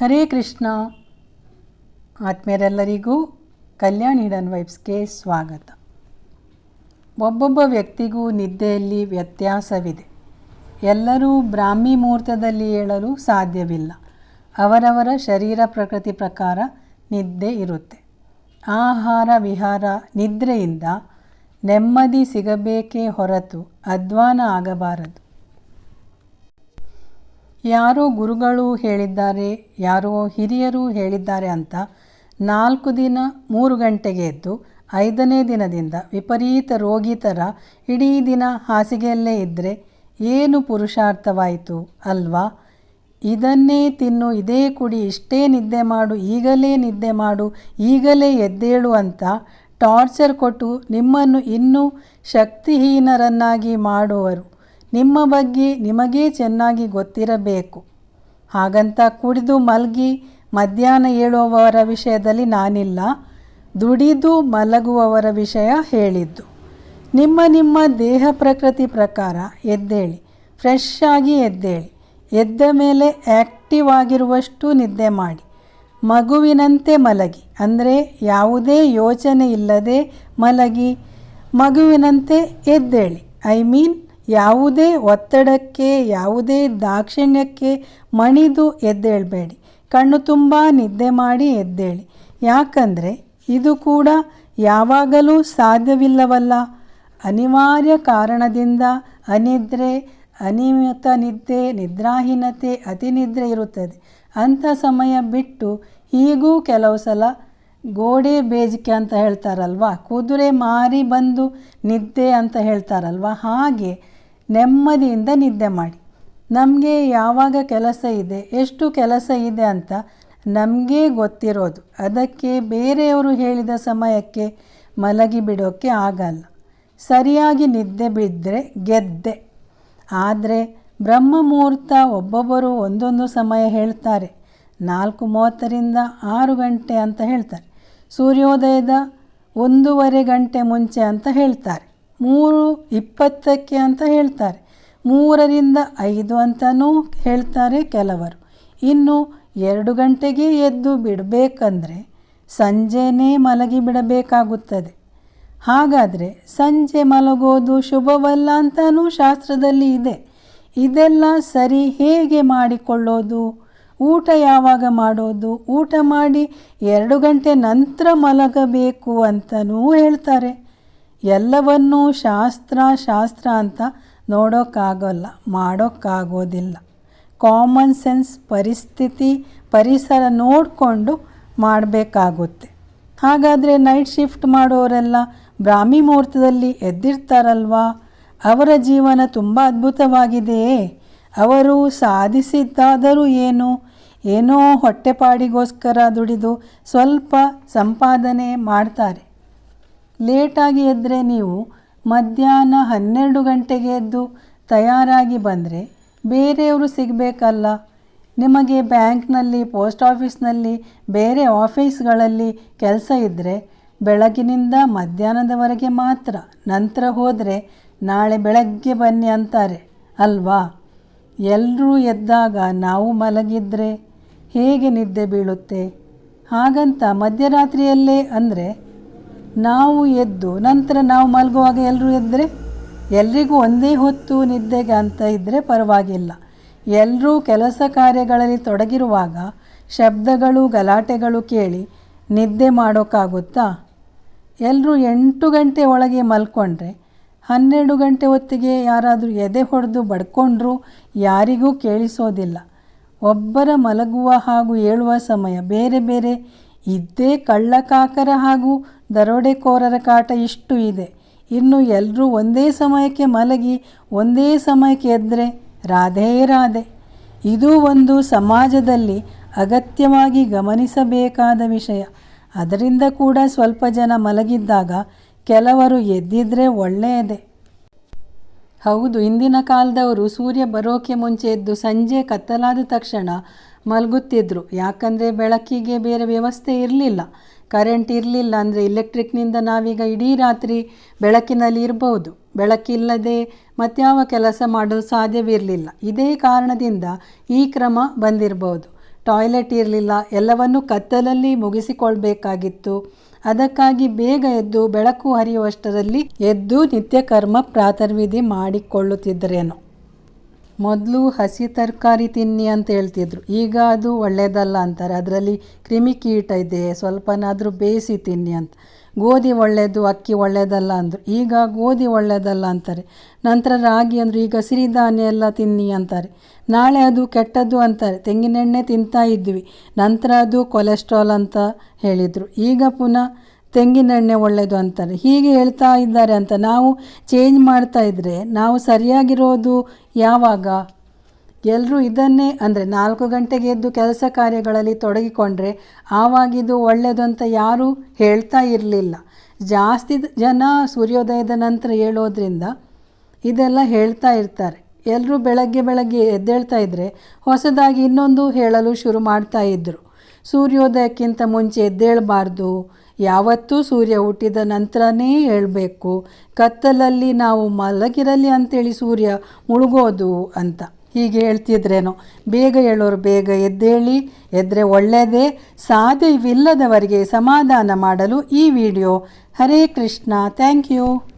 ಹರೇ ಕೃಷ್ಣ. ಆತ್ಮೀಯರೆಲ್ಲರಿಗೂ ಕಲ್ಯಾಣ್ ಹಿಡನ್ ವೈಬ್ಸ್ಗೆ ಸ್ವಾಗತ. ಒಬ್ಬೊಬ್ಬ ವ್ಯಕ್ತಿಗೂ ನಿದ್ದೆಯಲ್ಲಿ ವ್ಯತ್ಯಾಸವಿದೆ. ಎಲ್ಲರೂ ಬ್ರಾಹ್ಮಿ ಮುಹೂರ್ತದಲ್ಲಿ ಏಳಲು ಸಾಧ್ಯವಿಲ್ಲ. ಅವರವರ ಶರೀರ ಪ್ರಕೃತಿ ಪ್ರಕಾರ ನಿದ್ದೆ ಇರುತ್ತೆ. ಆಹಾರ ವಿಹಾರ ನಿದ್ರೆಯಿಂದ ನೆಮ್ಮದಿ ಸಿಗಬೇಕೇ ಹೊರತು ಅಧ್ವಾನ ಆಗಬಾರದು. ಯಾರೋ ಗುರುಗಳು ಹೇಳಿದ್ದಾರೆ, ಯಾರೋ ಹಿರಿಯರು ಹೇಳಿದ್ದಾರೆ ಅಂತ ನಾಲ್ಕು ದಿನ ಮೂರು ಗಂಟೆಗೆ ಎದ್ದು ಐದನೇ ದಿನದಿಂದ ವಿಪರೀತ ರೋಗಿ ಥರ ಇಡೀ ದಿನ ಹಾಸಿಗೆಯಲ್ಲೇ ಇದ್ದರೆ ಏನು ಪುರುಷಾರ್ಥವಾಯಿತು ಅಲ್ವಾ? ಇದನ್ನೇ ತಿನ್ನು, ಇದೇ ಕುಡಿ, ಇಷ್ಟೇ ನಿದ್ದೆ ಮಾಡು, ಈಗಲೇ ನಿದ್ದೆ ಮಾಡು, ಈಗಲೇ ಎದ್ದೇಳು ಅಂತ ಟಾರ್ಚರ್ ಕೊಟ್ಟು ನಿಮ್ಮನ್ನು ಇನ್ನೂ ಶಕ್ತಿಹೀನರನ್ನಾಗಿ ಮಾಡುವರು. ನಿಮ್ಮ ಬಗ್ಗೆ ನಿಮಗೇ ಚೆನ್ನಾಗಿ ಗೊತ್ತಿರಬೇಕು. ಹಾಗಂತ ಕುಡಿದು ಮಲಗಿ ಮಧ್ಯಾಹ್ನ ಹೇಳುವವರ ವಿಷಯದಲ್ಲಿ ನಾನಿಲ್ಲ. ದುಡಿದು ಮಲಗುವವರ ವಿಷಯ ಹೇಳಿದ್ದು. ನಿಮ್ಮ ನಿಮ್ಮ ದೇಹ ಪ್ರಕೃತಿ ಪ್ರಕಾರ ಎದ್ದೇಳಿ, ಫ್ರೆಶ್ ಆಗಿ ಎದ್ದೇಳಿ, ಎದ್ದ ಮೇಲೆ ಆ್ಯಕ್ಟಿವ್ ಆಗಿರುವಷ್ಟು ನಿದ್ದೆ ಮಾಡಿ, ಮಗುವಿನಂತೆ ಮಲಗಿ, ಅಂದರೆ ಯಾವುದೇ ಯೋಚನೆ ಇಲ್ಲದೆ ಮಲಗಿ, ಮಗುವಿನಂತೆ ಎದ್ದೇಳಿ, ಐ ಮೀನ್ ಯಾವುದೇ ಒತ್ತಡಕ್ಕೆ, ಯಾವುದೇ ದಾಕ್ಷಿಣ್ಯಕ್ಕೆ ಮಣಿದು ಎದ್ದೇಳಬೇಡಿ. ಕಣ್ಣು ತುಂಬ ನಿದ್ದೆ ಮಾಡಿ ಎದ್ದೇಳಿ. ಯಾಕಂದರೆ ಇದು ಕೂಡ ಯಾವಾಗಲೂ ಸಾಧ್ಯವಿಲ್ಲವಲ್ಲ. ಅನಿವಾರ್ಯ ಕಾರಣದಿಂದ ಅನಿದ್ರೆ ಅನಿಯಮಿತ ನಿದ್ದೆ, ನಿದ್ರಾಹೀನತೆ, ಅತಿನಿದ್ರೆ ಇರುತ್ತದೆ. ಅಂಥ ಸಮಯ ಬಿಟ್ಟು ಹೀಗೂ ಕೆಲವು ಸಲ ಗೋಡೆ ಬೇಜಿಕೆ ಅಂತ ಹೇಳ್ತಾರಲ್ವ? ಕುದುರೆ ಮಾರಿ ಬಂದು ನಿದ್ದೆ ಅಂತ ಹೇಳ್ತಾರಲ್ವ? ಹಾಗೆ ನೆಮ್ಮದಿಯಿಂದ ನಿದ್ದೆ ಮಾಡಿ. ನಮಗೆ ಯಾವಾಗ ಕೆಲಸ ಇದೆ, ಎಷ್ಟು ಕೆಲಸ ಇದೆ ಅಂತ ನಮಗೇ ಗೊತ್ತಿರೋದು. ಅದಕ್ಕೆ ಬೇರೆಯವರು ಹೇಳಿದ ಸಮಯಕ್ಕೆ ಮಲಗಿ ಬಿಡೋಕ್ಕೆ ಆಗಲ್ಲ. ಸರಿಯಾಗಿ ನಿದ್ದೆ ಬಿದ್ದರೆ ಗೆದ್ದೆ. ಆದರೆ ಬ್ರಹ್ಮ ಮುಹೂರ್ತ ಒಬ್ಬೊಬ್ಬರು ಒಂದೊಂದು ಸಮಯ ಹೇಳ್ತಾರೆ. ನಾಲ್ಕು ಮೂವತ್ತರಿಂದ ಆರು ಗಂಟೆ ಅಂತ ಹೇಳ್ತಾರೆ. ಸೂರ್ಯೋದಯದ ಒಂದೂವರೆ ಗಂಟೆ ಮುಂಚೆ ಅಂತ ಹೇಳ್ತಾರೆ. ಮೂರು ಇಪ್ಪತ್ತಕ್ಕೆ ಅಂತ ಹೇಳ್ತಾರೆ. ಮೂರರಿಂದ ಐದು ಅಂತಲೂ ಹೇಳ್ತಾರೆ ಕೆಲವರು. ಇನ್ನು ಎರಡು ಗಂಟೆಗೆ ಎದ್ದು ಬಿಡಬೇಕಂದ್ರೆ ಸಂಜೆನೇ ಮಲಗಿ ಬಿಡಬೇಕಾಗುತ್ತದೆ. ಹಾಗಾದರೆ ಸಂಜೆ ಮಲಗೋದು ಶುಭವಲ್ಲ ಅಂತಲೂ ಶಾಸ್ತ್ರದಲ್ಲಿ ಇದೆ. ಇದೆಲ್ಲ ಸರಿ ಹೇಗೆ ಮಾಡಿಕೊಳ್ಳೋದು? ಊಟ ಯಾವಾಗ ಮಾಡೋದು? ಊಟ ಮಾಡಿ ಎರಡು ಗಂಟೆ ನಂತರ ಮಲಗಬೇಕು ಅಂತಲೂ ಹೇಳ್ತಾರೆ. ಎಲ್ಲವನ್ನೂ ಶಾಸ್ತ್ರ ಶಾಸ್ತ್ರ ಅಂತ ನೋಡೋಕ್ಕಾಗೋಲ್ಲ, ಮಾಡೋಕ್ಕಾಗೋದಿಲ್ಲ. ಕಾಮನ್ ಸೆನ್ಸ್ ಪರಿಸ್ಥಿತಿ, ಪರಿಸರ ನೋಡಿಕೊಂಡು ಮಾಡಬೇಕಾಗುತ್ತೆ. ಹಾಗಾದರೆ ನೈಟ್ ಶಿಫ್ಟ್ ಮಾಡೋರೆಲ್ಲ ಬ್ರಾಹ್ಮಿ ಮುಹೂರ್ತದಲ್ಲಿ ಎದ್ದಿರ್ತಾರಲ್ವಾ? ಅವರ ಜೀವನ ತುಂಬ ಅದ್ಭುತವಾಗಿದೆಯೇ ಅವರು ಸಾಧಿಸಿದ್ದಾದರೂ ಏನು? ಏನೋ ಹೊಟ್ಟೆಪಾಡಿಗೋಸ್ಕರ ದುಡಿದು ಸ್ವಲ್ಪ ಸಂಪಾದನೆ ಮಾಡ್ತಾರೆ. ಲೇಟಾಗಿ ಎದ್ದರೆ ನೀವು ಮಧ್ಯಾಹ್ನ ಹನ್ನೆರಡು ಗಂಟೆಗೆ ಎದ್ದು ತಯಾರಾಗಿ ಬಂದರೆ ಬೇರೆಯವರು ಸಿಗಬೇಕಲ್ಲ. ನಿಮಗೆ ಬ್ಯಾಂಕ್ನಲ್ಲಿ, ಪೋಸ್ಟ್ ಆಫೀಸ್ನಲ್ಲಿ, ಬೇರೆ ಆಫೀಸ್ಗಳಲ್ಲಿ ಕೆಲಸ ಇದ್ದರೆ ಬೆಳಗಿನಿಂದ ಮಧ್ಯಾಹ್ನದವರೆಗೆ ಮಾತ್ರ, ನಂತರ ಹೋದರೆ ನಾಳೆ ಬೆಳಗ್ಗೆ ಬನ್ನಿ ಅಂತಾರೆ, ಅಲ್ವಾ? ಎಲ್ಲರೂ ಎದ್ದಾಗ ನಾವು ಮಲಗಿದ್ರೆ ಹೇಗೆ ನಿದ್ದೆ ಬೀಳುತ್ತೆ? ಹಾಗಂತ ಮಧ್ಯರಾತ್ರಿಯಲ್ಲೇ ಅಂದರೆ ನಾವು ಎದ್ದು, ನಂತರ ನಾವು ಮಲಗುವಾಗ ಎಲ್ಲರೂ ಎದ್ದರೆ ಎಲ್ರಿಗೂ ಒಂದೇ ಹೊತ್ತು ನಿದ್ದೆಗೆ ಅಂತ ಇದ್ದರೆ ಪರವಾಗಿಲ್ಲ. ಎಲ್ಲರೂ ಕೆಲಸ ಕಾರ್ಯಗಳಲ್ಲಿ ತೊಡಗಿರುವಾಗ ಶಬ್ದಗಳು, ಗಲಾಟೆಗಳು ಕೇಳಿ ನಿದ್ದೆ ಮಾಡೋಕ್ಕಾಗುತ್ತಾ? ಎಲ್ಲರೂ ಎಂಟು ಗಂಟೆ ಒಳಗೆ ಮಲ್ಕೊಂಡ್ರೆ, ಹನ್ನೆರಡು ಗಂಟೆ ಹೊತ್ತಿಗೆ ಯಾರಾದರೂ ಎದೆ ಹೊಡೆದು ಬಡ್ಕೊಂಡ್ರೂ ಯಾರಿಗೂ ಕೇಳಿಸೋದಿಲ್ಲ. ಒಬ್ಬರ ಮಲಗುವ ಹಾಗೂ ಏಳುವ ಸಮಯ ಬೇರೆ ಬೇರೆ ಇದ್ದೇ ಕಳ್ಳಕಾಕರ ಹಾಗೂ ದರೋಡೆಕೋರರ ಕಾಟ ಇಷ್ಟು ಇದೆ. ಇನ್ನು ಎಲ್ಲರೂ ಒಂದೇ ಸಮಯಕ್ಕೆ ಮಲಗಿ, ಒಂದೇ ಸಮಯಕ್ಕೆ ಎದ್ದರೆ ರಾಧೇ ರಾಧೆ. ಇದು ಒಂದು ಸಮಾಜದಲ್ಲಿ ಅಗತ್ಯವಾಗಿ ಗಮನಿಸಬೇಕಾದ ವಿಷಯ. ಅದರಿಂದ ಕೂಡ ಸ್ವಲ್ಪ ಜನ ಮಲಗಿದ್ದಾಗ ಕೆಲವರು ಎದ್ದಿದ್ರೆ ಒಳ್ಳೆಯದೇ. ಹೌದು, ಇಂದಿನ ಕಾಲದವರು ಸೂರ್ಯ ಬರೋಕೆ ಮುಂಚೆ ಎದ್ದು ಸಂಜೆ ಕತ್ತಲಾದ ತಕ್ಷಣ ಮಲಗುತ್ತಿದ್ದರು ಯಾಕಂದರೆ ಬೆಳಕಿಗೆ ಬೇರೆ ವ್ಯವಸ್ಥೆ ಇರಲಿಲ್ಲ. ಕರೆಂಟ್ ಇರಲಿಲ್ಲ ಅಂದರೆ ಇಲೆಕ್ಟ್ರಿಕ್ನಿಂದ ನಾವೀಗ ಇಡೀ ರಾತ್ರಿ ಬೆಳಕಿನಲ್ಲಿ ಇರಬಹುದು ಬೆಳಕಿಲ್ಲದೆ ಮತ್ಯಾವ ಕೆಲಸ ಮಾಡಲು ಸಾಧ್ಯವಿರಲಿಲ್ಲ. ಇದೇ ಕಾರಣದಿಂದ ಈ ಕ್ರಮ ಬಂದಿರಬಹುದು ಟಾಯ್ಲೆಟ್ ಇರಲಿಲ್ಲ. ಎಲ್ಲವನ್ನೂ ಕತ್ತಲಲ್ಲಿ ಮುಗಿಸಿಕೊಳ್ಬೇಕಾಗಿತ್ತು. ಅದಕ್ಕಾಗಿ ಬೇಗ ಎದ್ದು ಬೆಳಕು ಹರಿಯುವಷ್ಟರಲ್ಲಿ ಎದ್ದು ನಿತ್ಯಕರ್ಮ ಪ್ರಾತರ್ವಿಧಿ ಮಾಡಿಕೊಳ್ಳುತ್ತಿದ್ದರೇನೋ. ಮೊದಲು ಹಸಿ ತರಕಾರಿ ತಿನ್ನಿ ಅಂತ ಹೇಳ್ತಿದ್ರು. ಈಗ ಅದು ಒಳ್ಳೆಯದಲ್ಲ ಅಂತಾರೆ. ಅದರಲ್ಲಿ ಕ್ರಿಮಿಕೀಟ ಇದೆ, ಸ್ವಲ್ಪನಾದರೂ ಬೇಯಿಸಿ ತಿನ್ನಿ ಅಂತ. ಗೋಧಿ ಒಳ್ಳೆಯದು ಅಕ್ಕಿ ಒಳ್ಳೆಯದಲ್ಲ ಅಂದರು. ಈಗ ಗೋಧಿ ಒಳ್ಳೆಯದಲ್ಲ ಅಂತಾರೆ. ನಂತರ ರಾಗಿ ಅಂದರು. ಈಗ ಸಿರಿಧಾನ್ಯ ಎಲ್ಲ ತಿನ್ನಿ ಅಂತಾರೆ. ನಾಳೆ ಅದು ಕೆಟ್ಟದ್ದು ಅಂತಾರೆ. ತೆಂಗಿನೆಣ್ಣೆ ತಿಂತಾ ಇದ್ವಿ. ನಂತರ ಅದು ಕೊಲೆಸ್ಟ್ರಾಲ್ ಅಂತ ಹೇಳಿದರು. ಈಗ ಪುನಃ ತೆಂಗಿನೆಣ್ಣೆ ಒಳ್ಳೆಯದು ಅಂತಾರೆ. ಹೀಗೆ ಹೇಳ್ತಾ ಇದ್ದಾರೆ ಅಂತ ನಾವು ಚೇಂಜ್ ಮಾಡ್ತಾ ಇದ್ದರೆ ನಾವು ಸರಿಯಾಗಿರೋದು ಯಾವಾಗ? ಎಲ್ಲರೂ ಇದನ್ನೇ ಅಂದರೆ ನಾಲ್ಕು ಗಂಟೆಗೆ ಎದ್ದು ಕೆಲಸ ಕಾರ್ಯಗಳಲ್ಲಿ ತೊಡಗಿಕೊಂಡ್ರೆ ಆವಾಗಿದು ಒಳ್ಳೆಯದು ಅಂತ ಯಾರೂ ಹೇಳ್ತಾ ಇರಲಿಲ್ಲ. ಜಾಸ್ತಿ ಜನ ಸೂರ್ಯೋದಯದ ನಂತರ ಹೇಳೋದ್ರಿಂದ ಇದೆಲ್ಲ ಹೇಳ್ತಾ ಇರ್ತಾರೆ. ಎಲ್ಲರೂ ಬೆಳಗ್ಗೆ ಬೆಳಗ್ಗೆ ಎದ್ದೇಳ್ತಾ ಇದ್ದರೆ ಹೊಸದಾಗಿ ಇನ್ನೊಂದು ಹೇಳಲು ಶುರು ಮಾಡ್ತಾ ಇದ್ದರು ಸೂರ್ಯೋದಯಕ್ಕಿಂತ ಮುಂಚೆ ಎದ್ದೇಳಬಾರ್ದು. ಯಾವತ್ತೂ ಸೂರ್ಯ ಹುಟ್ಟಿದ ನಂತರನೇ ಹೇಳಬೇಕು, ಕತ್ತಲಲ್ಲಿ ನಾವು ಮಲಗಿರಲಿ ಅಂತೇಳಿ ಸೂರ್ಯ ಮುಳುಗೋದು ಅಂತ. ಹೀಗೆ ಹೇಳ್ತಿದ್ರೇನೋ. ಬೇಗ ಹೇಳೋರು ಬೇಗ ಎದ್ದೇಳಿ, ಎದ್ರೆ ಒಳ್ಳೆಯದೇ ಸಾಧ್ಯವಿಲ್ಲದವರಿಗೆ ಸಮಾಧಾನ ಮಾಡಲು ಈ video. Hare Krishna, thank you.